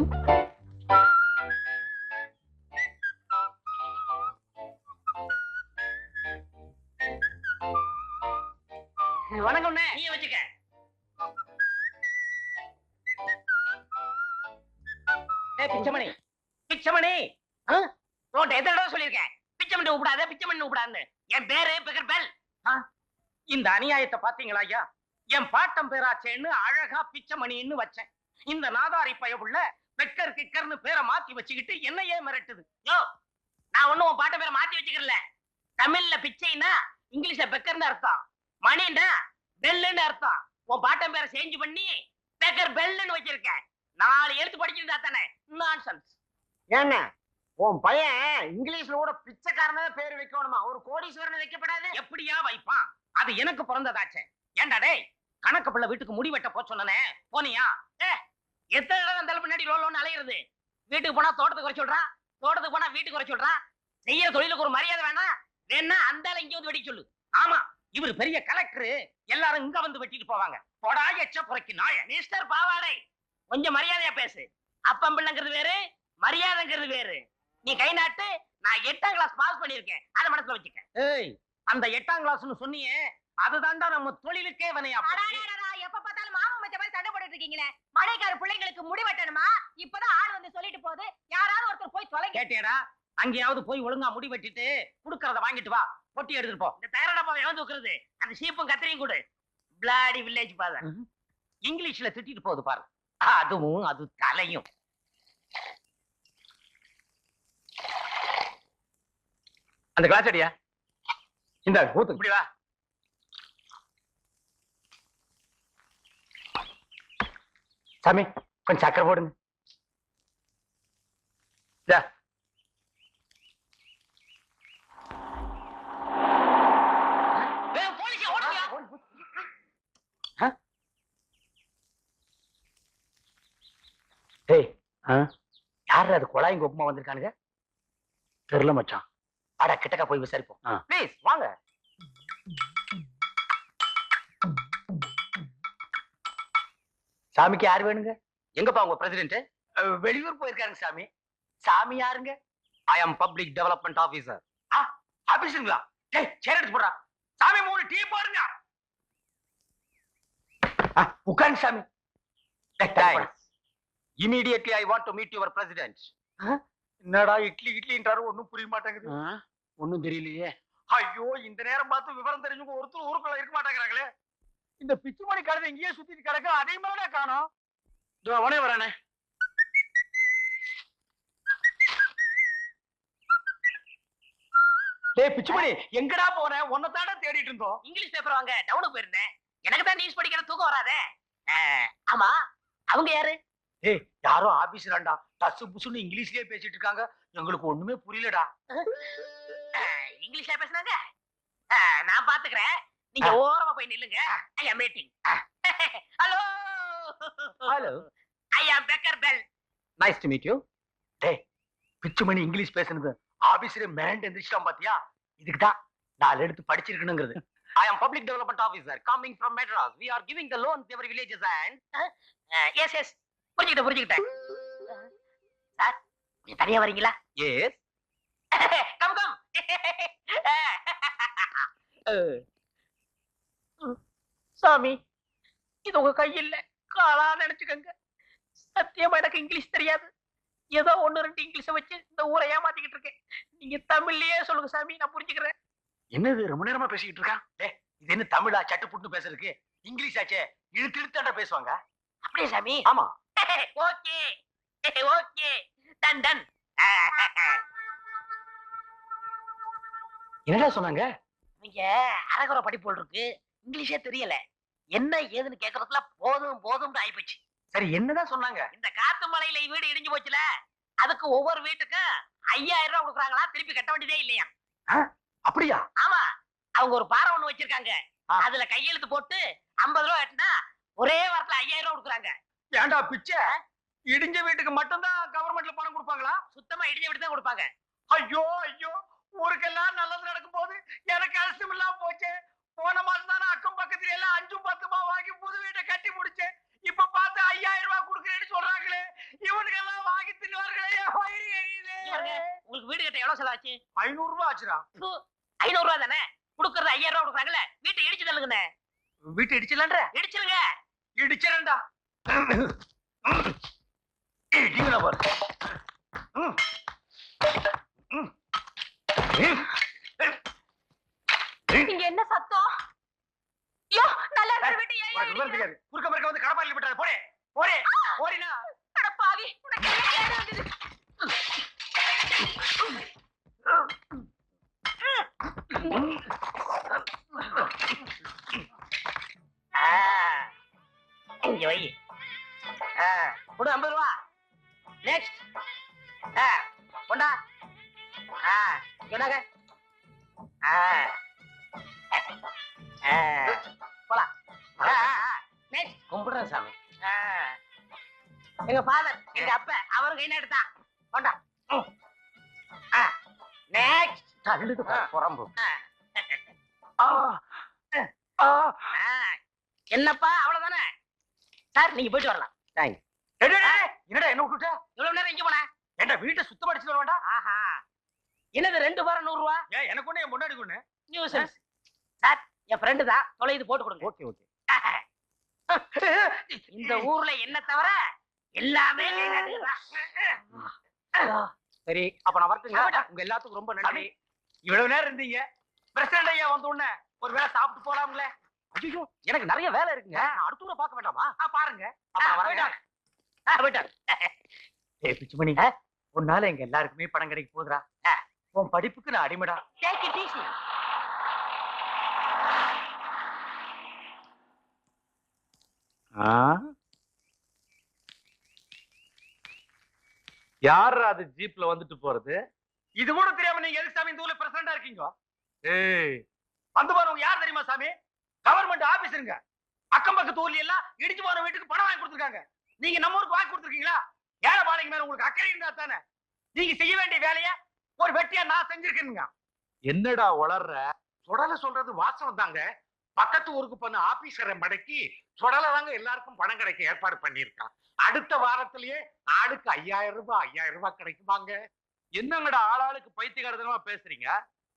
வணக்கம் நீ வச்சுக்க. பிச்சமணி. பிச்சமணி? உன்கிட்ட எத்தனை தடவை சொல்லியிருக்கேன்? பிச்சை பண்ணி கூப்பிடாத என் பேரு பெக்கர் பெல். இந்த அநியாயத்தை பாத்தீங்களா ஐயா? என் பாட்டம் பேராச்சேன்னு அழகா பிச்சமணின்னு வச்சேன். இந்த நாதாரி பயவுள்ள பெக்கர் கிக்கர்னு பேரை மாத்தி வச்சுக்கிட்டு என்னையே மிரட்டுது. யோ நான் ஒண்ணும் உன் பாட்ட பேரை மாத்தி வச்சுக்கிறல. தமிழ்ல பிச்சைன்னா இங்கிலீஷ்ல பெக்கர்னு அர்த்தம். மணின்னா பெல்லுன்னு அர்த்தம். உன் பாட்டம் பேரை சேஞ்ச் பண்ணி பெக்கர் பெல்லுன்னு வச்சிருக்கேன். நாலு எழுத்து படிச்சிருந்தா தானே? நான்சென்ஸ் ஏங்க உன் பையன் இங்கிலீஷ்ல கூட பிச்சைக்காரனே பேர் வைக்கணுமா? ஒரு கோடீஸ்வரன் வைக்கப்படாது? எப்படியா வைப்பான்? அது எனக்கு பிறந்ததாச்சே. ஏன்டா டேய் கணக்கு பிள்ளை வீட்டுக்கு முடி வெட்ட போ சொன்னனே? போனியா? எத்தனை தடவை அந்த பின்னாடி ரோலோன்னு அலையிறது. வீட்டுக்கு போனா தோட்டத்துக்கு குறை சொல்றா. தோட்டத்துக்கு போனா வீட்டுக்கு குறை சொல்றா. செய்யற தொழிலுக்கு ஒரு மரியாதை வேணாம் வேணா அந்த ஆளை இங்க வந்து வெடிக்க சொல்லு. ஆமா இவர் பெரிய கலெக்டர் எல்லாரும் இங்க வந்து வெட்டிட்டு போவாங்க. போடா எச்ச புறக்கி நாய. மிஸ்டர் பாவாடை. கொஞ்சம் மரியாதையா பேசு. அப்பம் பிள்ளைங்கிறது வேறு மரியாதைங்கிறது வேறு. நீ கை நாட்டு நான் எட்டாம் கிளாஸ் பாஸ் பண்ணிருக்கேன் அதை மனசுல வச்சுக்க. ஏய். அந்த எட்டாம் கிளாஸ்னு சொன்னியே அதுதான்டா நம்ம தொழிலுக்கே வினையா பார்த்தாலும் மாமா மச்ச மாதிரி சண்டை போட்டுட்டு இருக்கீங்களே? மழைக்கார பிள்ளைங்களுக்கு முடி வெட்டணுமா? இப்பதான் ஆள் வந்து சொல்லிட்டு போகுது. யாராவது ஒருத்தர் போய் தொலைங்க. கேட்டியடா அங்கேயாவது போய் ஒழுங்கா முடி வெட்டிட்டு குடுக்கறத வாங்கிட்டு வா. பொட்டி எடுத்துட்டு போ. இந்த தயார டப்பாவை எவன் தூக்குறது? அந்த சீப்பும் கத்திரியும் கொடு. பிளாடி வில்லேஜ் பாதர் இங்கிலீஷ்ல திட்டிட்டு போகுது பாரு. அதுவும் அது தலையும். அந்த கிளாஸ் அடியா? இந்த ஊத்து. இப்படி வா. சாமி கொஞ்சம் சக்கரை போடுங்க. யாரு அது குழாயும் கொப்பமா வந்திருக்கானுங்க? தெரியல மச்சான். வாடா கிட்டக்க போய் விசாரிப்போம். ஆ. ப்ளீஸ் வாங்க. சாமிக்கு யார் வேணுங்க? எங்கப்பா உங்க பிரசிடென்ட் வெளியூர் போயிருக்காருங்க சாமி. சாமி யாருங்க? I am public development officer ஆபீஸுங்களா? டேய் சேர் எடுத்து போடுறா. சாமி மூணு டீ போடுங்க. உட்காருங்க சாமி. Immediately I want to meet your president என்னடா இட்லி இட்லின்றாரு? ஒண்ணும் புரிய மாட்டேங்குது. ஒண்ணும் தெரியலையே. ஐயோ இந்த நேரம் பார்த்து விவரம் தெரிஞ்சவங்க ஒருத்தர் ஊருக்குள்ள இருக்க மாட்டேங்கிறாங்களே. இந்த பிச்சுமணி கழுதை இங்கேயே சுத்திட்டு கிடக்கு அதே மாதிரி காணோம். அவனே வரானே. டேய் பிச்சுமணி எங்கடா போன உன்னை தேடிட்டு இருந்தோம். இங்கிலீஷ் பேப்பர் வாங்க டவுனுக்கு போயிருந்தேன். எனக்கு தான் நியூஸ் படிக்கிற தூக்கம் வராதே. ஆமா அவங்க யாரு? ஏய் யாரோ ஆபீஸ்லடா டசு புசுன்னு இங்கிலீஷ்லயே பேசிட்டு இருக்காங்க. எங்களுக்கு ஒண்ணுமே புரியலடா. இங்கிலீஷ்ல பேசுனாங்க? நான் பாத்துக்கிறேன். நீங்க ஓரமா போய் நில்லுங்க. I am meeting hello hello I am beggar bell nice to meet you Pichumani English பேசுனது. ஆபீஸ்ல மிரண்டு எந்திரிச்சிட்டான் பாத்தியா? இதுக்கு தான் நாலு எடுத்து படிச்சிருக்கணுங்கிறது. Am public development officer coming from Madras. We are giving the loans to every villages and yes yes புரிஞ்சுக்கிட்டேன் புரிஞ்சுக்கிட்டேன். சார் நீ தனியா வரீங்களா? Yes. கம் கம் சாமி இது உங்க கையில் காலா நினைச்சுக்கங்க. சத்தியமா எனக்கு இங்கிலீஷ் தெரியாது. ஏதோ ஒண்ணு ரெண்டு இங்கிலீஷை வச்சு இந்த ஊரை ஏமாத்திக்கிட்டு இருக்கேன். நீங்க தமிழ்லயே சொல்லுங்க சாமி நான் புரிஞ்சுக்கிறேன். என்னது ரொம்ப நேரமா பேசிக்கிட்டு இருக்கான்? ஏய் இது என்ன தமிழா சட்டு புட்டு பேசுறதுக்கு? இங்கிலீஷ் ஆச்சே இழுத்து இழுத்தாண்டா பேசுவாங்க? அப்படியே சாமி? ஆமா. ஓகே. ஓகே. Done done. என்னடா சொன்னாங்க? நீங்க அரகுற படிப்பு இருக்கு. இங்கிலீஷே தெரியல. என்ன ஏதுன்னு கேக்குறதுல போதும் போதும்னு ஆயிப்போச்சு. சரி என்னதான் சொன்னாங்க? இந்த காத்து மலையில வீடு இடிஞ்சு போச்சுல அதுக்கு ஒவ்வொரு வீட்டுக்கும் ஐயாயிரம் ரூபாய் கொடுக்குறாங்களா திருப்பி கட்ட வேண்டியதே இல்லையா? அப்படியா? ஆமா. அவங்க ஒரு பாறை ஒண்ணு வச்சிருக்காங்க. அதுல கையெழுத்து போட்டு ஐம்பது ரூபாய் எட்டுனா ஒரே வாரத்துல ஐயாயிரம் ரூபாய் கொடுக்குறாங்க. ஏன்டா பிச்சை? இடிஞ்ச வீட்டுக்கு மட்டும்தான் கவர்மெண்ட்ல பணம் கொடுப்பாங்களா? சுத்தமா இடிஞ்ச வீட்டு தான் கொடுப்பாங்க. ஐயோ ஐயோ ஊருக்கெல்லாம் நல்லது நடக்கும் போது எனக்கு கஷ்டம் இல்லாம போச்சே. போன மாசம் தானே அக்கம் பக்கத்துல எல்லாம் அஞ்சும் பத்துமா வாங்கி புது வீட்டை கட்டி முடிச்சேன். இப்ப பார்த்து ஐயாயிரம் ரூபாய் குடுக்கறேன்னு சொல்றாங்களே. இவனுக்கு எல்லாம் வாங்கி தின்னுவார்களே உங்களுக்கு வீடு கட்ட எவ்வளவு செலவாச்சு ஐநூறு ரூபாய் ஆச்சுடா. ஐநூறு ரூபாய் தானே? கொடுக்கறது ஐயாயிரம் ரூபாய் கொடுக்குறாங்களே வீட்டை இடிச்சு தள்ளுங்கண்ணே. வீட்டை இடிச்சலன்ற இடிச்சிருங்க. இடிச்சிரண்டா இடிங்களா பாரு இங்க வை. ஆ, கொடு ஐம்பது ரூபா. நெக்ஸ்ட் கொண்டா. ஆ, சொன்னாங்க ஆ. ஆ, போலாம். நெக்ஸ்ட் கும்பிடுறேன் சாமி. எங்க ஃபாதர் எங்க அப்பா அவர் கை எடுத்தான் கொண்டா. நெக்ஸ்ட் தள்ளுது புறம்பு. என்னப்பா அவ்வளவுதானே? சார் நீங்க போயிட்டு வரலாம். என்னடா என்ன விட்டுட்ட? இவ்வளவு நேரம் இங்க போன? என்ன வீட்டை சுத்தம் அடிச்சுட்டு வர வேண்டாம் ஆஹா. என்னது ரெண்டு வாரம் நூறு ரூபா? ஏன் எனக்கு ஒண்ணு என் முன்னாடி ஒண்ணு. நியூசன்ஸ் சார் என் ஃப்ரெண்டு தான். தொலைது போட்டு கொடுங்க. ஓகே ஓகே இந்த ஊர்ல என்ன தவிர எல்லாமே. சரி அப்ப நான் வரட்டுங்களா? உங்க எல்லாத்துக்கும் ரொம்ப நன்றி. இவ்வளவு நேரம் இருந்தீங்க. பிரசிடண்ட் ஐயா வந்த உடனே ஒரு வேளை சாப்பிட்டு போலாம்ல. ஐயோ எனக்கு நிறைய வேலை இருக்குங்க. நான் அடுத்த ஊரை பார்க்க வேண்டாமா? ஆ, பாருங்க. ஏய் பிச்சுமணி உன்னால எங்க எல்லாருக்குமே பணம் கிடைக்க போகுதுடா. உன் படிப்புக்கு நான் அடிமைடா. யார் அது ஜீப்ல வந்துட்டு போறது? இது கூட தெரியாம நீங்க எதுக்கு சாமி இந்த ஊர்ல பிரசிடண்டா இருக்கீங்க? ஏய். வந்து பாருங்க யார் தெரியுமா சாமி? கவர்மெண்ட் ஆபீஸருங்க அக்கம் பக்கத்து ஊர்ல எல்லாம் இடிச்சு போற வீட்டுக்கு பணம் வாங்கி கொடுத்துருக்காங்க. நீங்க நம்ம ஊருக்கு வாங்கி கொடுத்துருக்கீங்களா? ஏழை பாளைங்க மேல உங்களுக்கு அக்கறை இருந்தா தானே? நீங்க செய்ய வேண்டிய வேலைய ஒரு வெட்டியா நான் செஞ்சிருக்கேனுங்க. என்னடா வளர்ற சுடல சொல்றது வாசம் தாங்க. பக்கத்து ஊருக்கு போன ஆபீசரை மடக்கி சுடலை தாங்க எல்லாருக்கும் பணம் கிடைக்க ஏற்பாடு பண்ணியிருக்கான் அடுத்த வாரத்திலேயே ஆளுக்கு ஐயாயிரம் ரூபாய் ஐயாயிரம் ரூபாய் கிடைக்குமாங்க. என்னங்கடா ஆளாளுக்கு பைத்தியகாரத்தனமா பேசுறீங்க?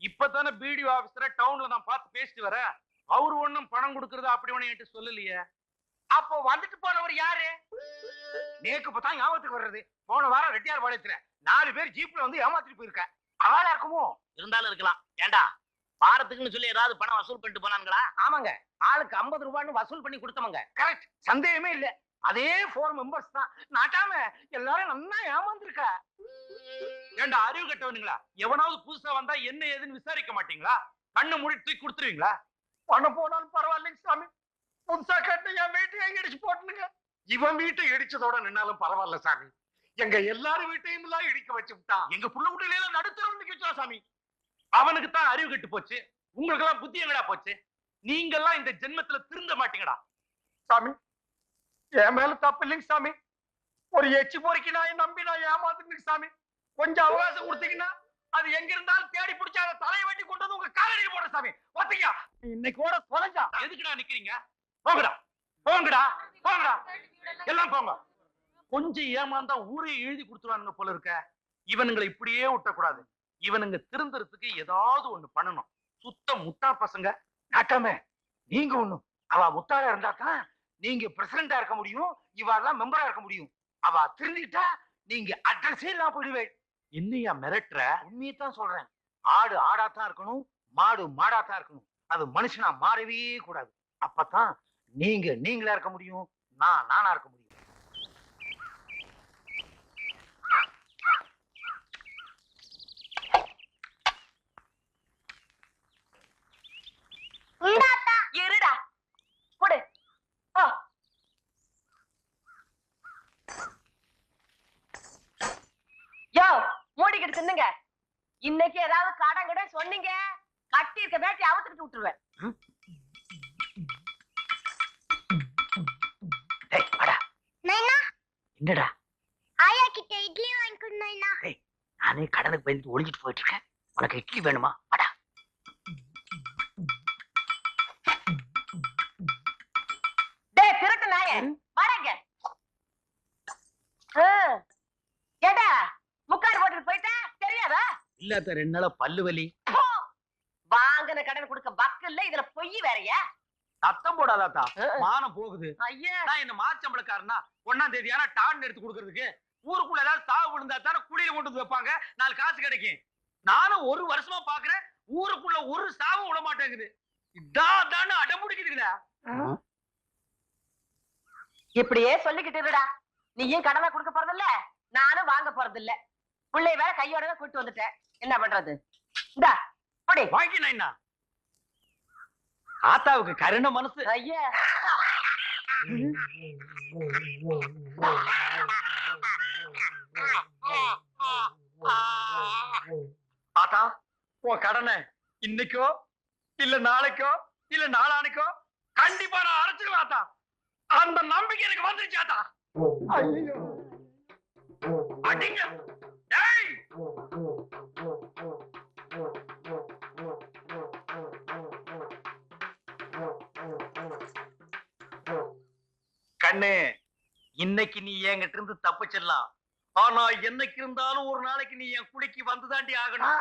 இப்பதானே பிடிஓ ஆபீசரை டவுன்ல நான் பார்த்து பேசிட்டு வரேன். அவரு ஒண்ணும் பணம் கொடுக்கறது அப்படி ஒண்ணு என்கிட்ட சொல்லலையே? அப்போ வந்துட்டு போனவர் யாரு? நேக்கு பார்த்தா ஞாபகத்துக்கு வர்றது. போன வாரம் ரெட்டியார் பாளையத்துல நாலு பேர் ஜீப்ல வந்து ஏமாத்திட்டு போயிருக்க. அவளா இருக்குமோ? இருந்தாலும் இருக்கலாம். ஏண்டா? வாரத்துக்குன்னு சொல்லி ஏதாவது பணம் வசூல் பண்ணிட்டு போனாங்களா ஆமாங்க. ஆளுக்கு 50 ரூபான்னு வசூல் பண்ணி கொடுத்தவங்க. கரெக்ட் சந்தேகமே இல்ல. அதே ஃபோர் மெம்பர்ஸ் தான். நாட்டாம எல்லாரும் நல்லா ஏமாந்துருக்கா. ஏண்டா அறிவு கட்டவனுங்களா? எவனாவது புதுசா வந்தா என்ன ஏதுன்னு விசாரிக்க மாட்டீங்களா? கண்ணு மூடி தூக்கி கொடுத்துருவீங்களா? பணம் போனாலும் பரவாயில்லைங்க சாமி. புதுசா கட்ட என் வீட்டையே இடிச்சு போட்டுனுங்க இவன் வீட்டை இடிச்சதோட நின்னாலும் பரவாயில்ல சாமி. எங்க எல்லாரும் வீட்டையும் எல்லாம் இடிக்க வச்சு விட்டான் எங்க புள்ள வீட்டுல எல்லாம் நடுத்தரம் நிக்க வச்சா சாமி. அவனுக்கு தான் அறிவு கெட்டு போச்சு. உங்களுக்கு எல்லாம் புத்தி எங்கடா போச்சு? நீங்க எல்லாம் இந்த ஜென்மத்துல திருந்த மாட்டீங்கடா. சாமி என் மேல தப்பு இல்லைங்க சாமி. ஒரு எச்சு பொறுக்கி நான் நம்பி நான் ஏமாத்துங்க சாமி. கொஞ்சம் அவகாசம் கொடுத்தீங்கன்னா அது எங்க இருந்தாலும் தேடி பிடிச்ச அதை தலையை வெட்டி கொண்டு வந்து உங்க காலடியில் போடுற சாமி. ஒத்தியா இன்னைக்கு கூட தொலைஞ்சா. எதுக்குடா நிக்கிறீங்க? போங்கடா. போங்கடா. போங்கடா. எல்லாம் போங்க. கொஞ்சம் ஏமாந்தா ஊரே எழுதி கொடுத்துருவானுங்க போல இருக்க. இவனுங்களை இப்படியே விட்டக்கூடாது. இவனுங்க திருந்துறதுக்கு ஏதாவது ஒண்ணு பண்ணணும். சுத்த முட்டா பசங்க. நாட்டாமே நீங்க ஒண்ணும் அவ முத்தாக இருந்தா தான் நீங்க பிரசிடண்டா இருக்க முடியும். இவெல்லாம் மெம்பரா இருக்க முடியும். அவ திருந்திட்டா நீங்க அட்ரஸே இல்லாம போயிடுவே. என்னையா மிரட்டுற? உண்மையை தான் சொல்றேன். ஆடு ஆடாத்தான் இருக்கணும் மாடு மாடாத்தான் இருக்கணும். அது மனுஷனா மாறவே கூடாது. அப்பதான் நீங்க நீங்களா இருக்க முடியும் நான் நானா இருக்க முடியும் இருடா கொடு ஓ யோ மூடிக்கிட்டு தின்னுங்க இன்னைக்கு ஏதாவது கடன் கிட சொன்னீங்க. கட்டி இருக்க வேட்டி அவுத்துக்கிட்டு விட்டுருவேன். என்னடா? ஆயா கிட்ட இட்லி வாங்கி கொடுனா நானே. கடனுக்கு பயந்து ஒளிஞ்சிட்டு போயிட்டு இருக்கேன் உனக்கு இட்லி வேணுமா? வாடா. டேய் திருட்டு நாயே வாடங்க ஏடா முக்காடு போட்டுட்டு போயிட்டா தெரியாதா இல்லாத ரெண்டு நாளா பல்லு வலி. வாங்கின கடன் கொடுக்க பக்கு இல்ல இதுல பொய் வேறயா? சத்தம் போடாதாத்தா. மானம் போகுது. ஐயா. நான் என்ன மாச்சம்பளக்காரனா ஒன்னாம் தேதி ஆனா டான் எடுத்து கொடுக்கறதுக்கு ஊருக்குள்ள ஏதாவது சாவு விழுந்தா தானே குடியில கொண்டு வந்து வைப்பாங்க. நாலு காசு கிடைக்கும். நானும் ஒரு வருஷமா பாக்குறேன் ஊருக்குள்ள ஒரு சாவும் விட மாட்டேங்குது. இதான் தானே அடம்பிடிக்குதுடா இப்படியே சொல்லிக்கிட்டு இருடா. நீயும் கடனை கொடுக்க போறதில்ல நானும் வாங்க போறதில்ல. பிள்ளை வேற கையோட கூட்டு வந்துட்டேன். என்ன பண்றது? இந்தா அப்படி வாங்கினா ஆத்தாவுக்கு கருண மனசு. ஐயா. ஆத்தா உன் கடனை இன்னைக்கோ இல்ல நாளைக்கோ இல்ல நாளானைக்கோ கண்டிப்பா நான் அடைச்சிருவேன் ஆத்தா. அந்த நம்பிக்கை எனக்கு வந்துருச்சு ஆத்தா. ஐயோ. அடிங்க. கண்ணு இன்னைக்கு நீ என்கிட்ட இருந்து தப்பிச்சிடலாம். ஆனா என்னைக்கு இருந்தாலும் ஒரு நாளைக்கு நீ என் குடிக்கு வந்துதாண்டி ஆகணும்.